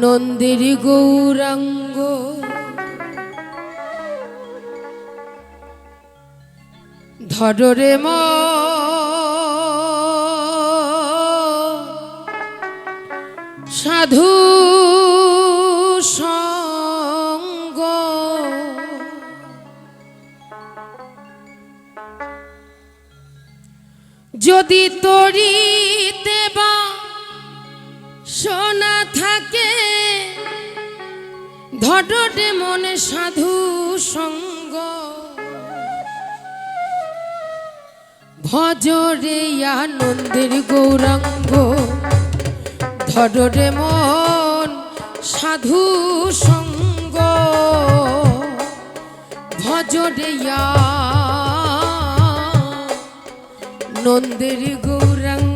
নন্দির গৌরাঙ্গ। ধরে ম। সাধু সঙ্গ। যদি তরিতে ধটে মনে সাধু সঙ্গ। ভজরে আনন্দের গৌরাঙ্গ। ধরে মন সাধু সঙ্গ। ভজরে নন্দের গৌরাঙ্গ।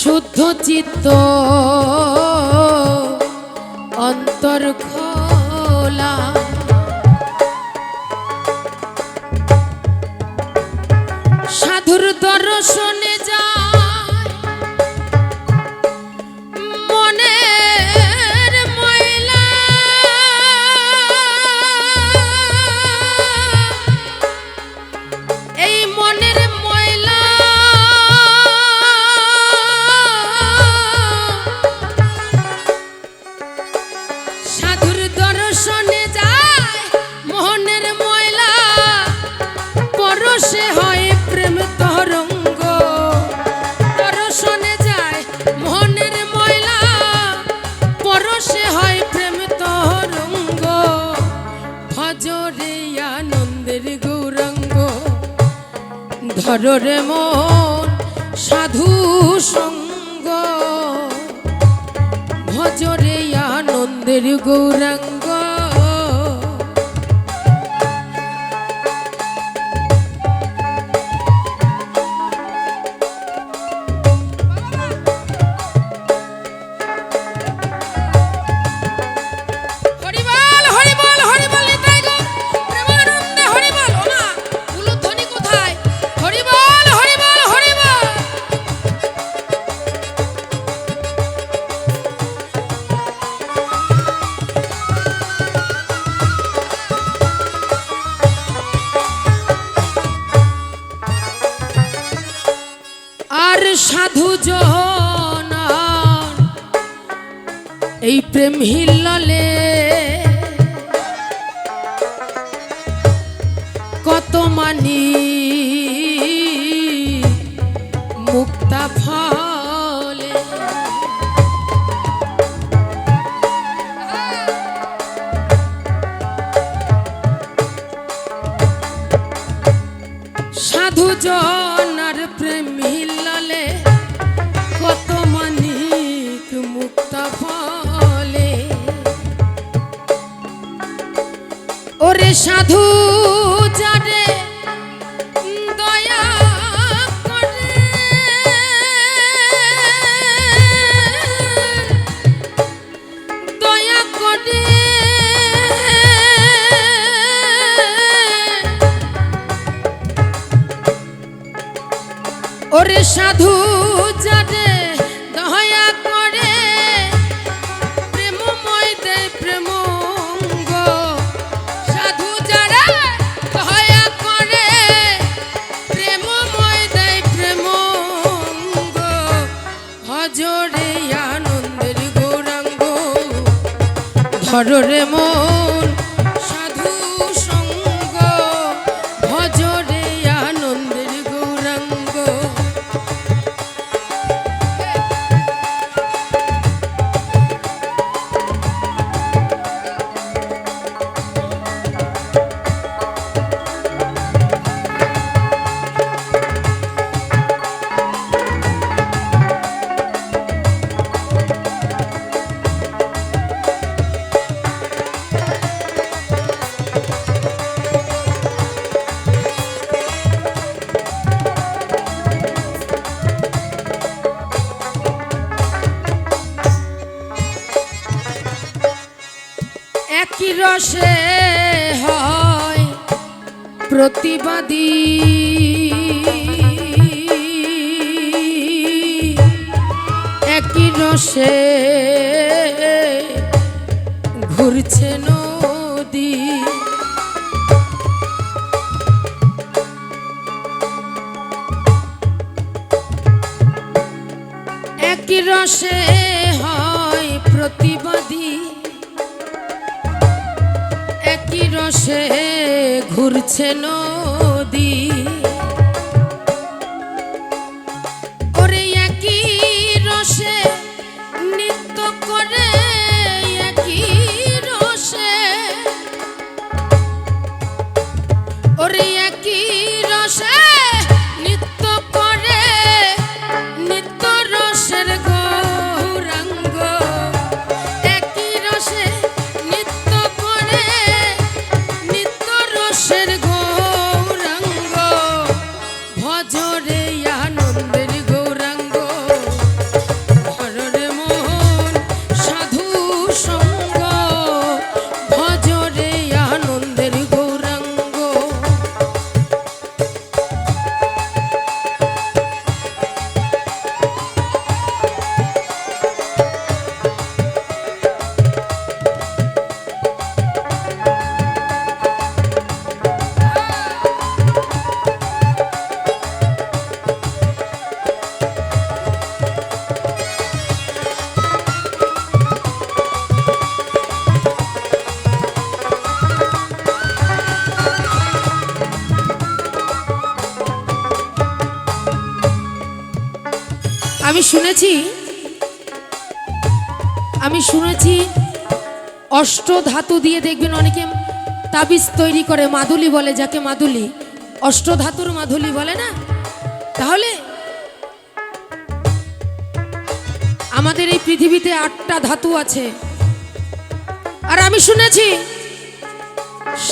শুদ্ধ চিত্ত। অন্তর খোলা। ধরে মন সাধু সঙ্গ। ভজরে আনন্দের গৌরাঙ্গ প্রেম হিল্ললে। কত মানি সাধু যারে দয়া করে। দয়া করে। ওরে সাধু ধররে মন রসে হয় প্রতিবাদী। একই রসে ঘুরছে নদী। একই রসে হয় প্রতিবাদী। রসে ঘুরছে নদী আমি শুনেছি আমি শুনেছি অষ্ট ধাতু দিয়ে দেখবেন অনেকে তাবিজ তৈরি করে, মাদুলি বলে যাকে মাদুলি। অষ্ট ধাতুর মাদুলি বলে না? তাহলে আমাদের এই পৃথিবীতে আটটা ধাতু আছে। আর আমি শুনেছি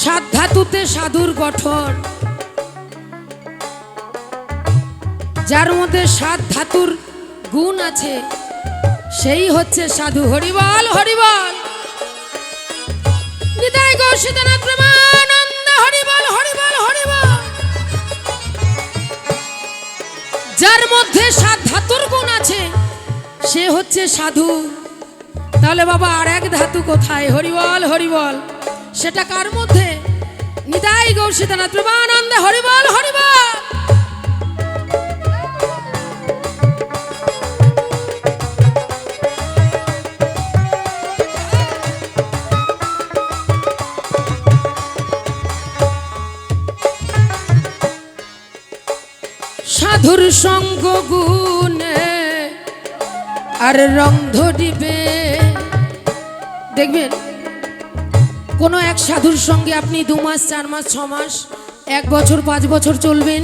সাত ধাতুতে সাধুর গঠন। যার মধ্যে সাত ধাতুর গুণ আছে। সেই হচ্ছে সাধু হরিবল হরিবল। যার মধ্যে সাত ধাতুর গুণ আছে, সে হচ্ছে সাধু। তাহলে বাবা, আর এক ধাতু কোথায়? হরিবল হরিবল। সেটা কার মধ্যে? নিতাই গৌসিতনাথ প্রেমানন্দ, হরিবল হরিবল। সঙ্গ গুণে আর রং ধরিবে। দেখবেন, কোনো এক সাধুর সঙ্গে আপনি দু মাস, চার মাস, ছ মাস, এক বছর, পাঁচ বছর চলবেন,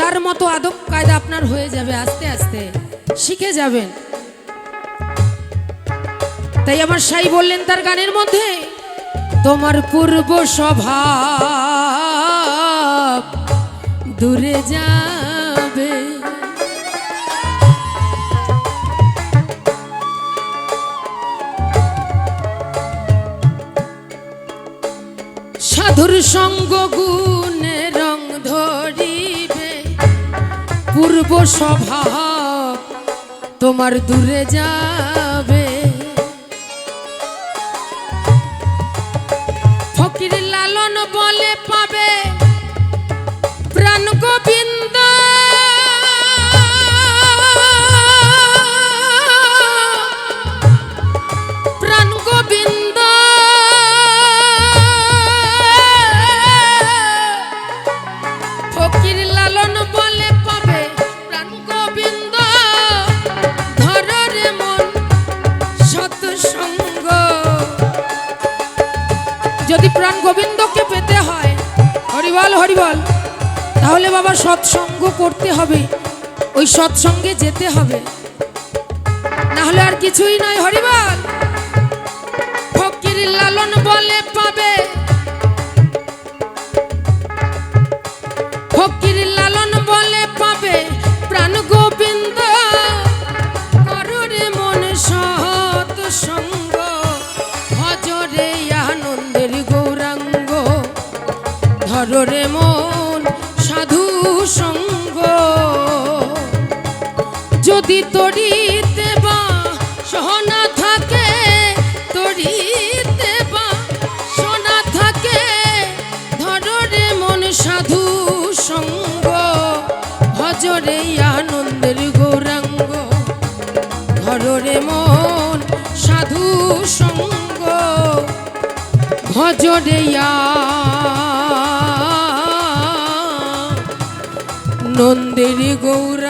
তার মতো আদব কায়দা আপনার হয়ে যাবে আস্তে আস্তে, শিখে যাবেন। তাই আমার সাই বললেন তার গানের মধ্যে, তোমার পূর্ব স্বভাব দূরে যাবে। সাধুর সঙ্গ গুণে রং ধরিবে। পূর্ব স্বভাব তোমার দূরে যাবে। বাবা সৎসঙ্গ করতে হবে। ওই সৎসঙ্গে যেতে হবে। না হলে আর কিছুই নয়, হরিবল। ফকির লালন বলে পাবে। ফকির লালন বলে পাবে। প্রাণ গোবিন্দ, কররে মন মন যদি তরিতে বা সহনা থাকে তরিতে বা সোনা থাকে ধররে মন সাধু সঙ্গ, ভজরে আনন্দের গৌরাঙ্গ। ধররে মন সাধু সঙ্গ, ভজরে নন্দের গৌর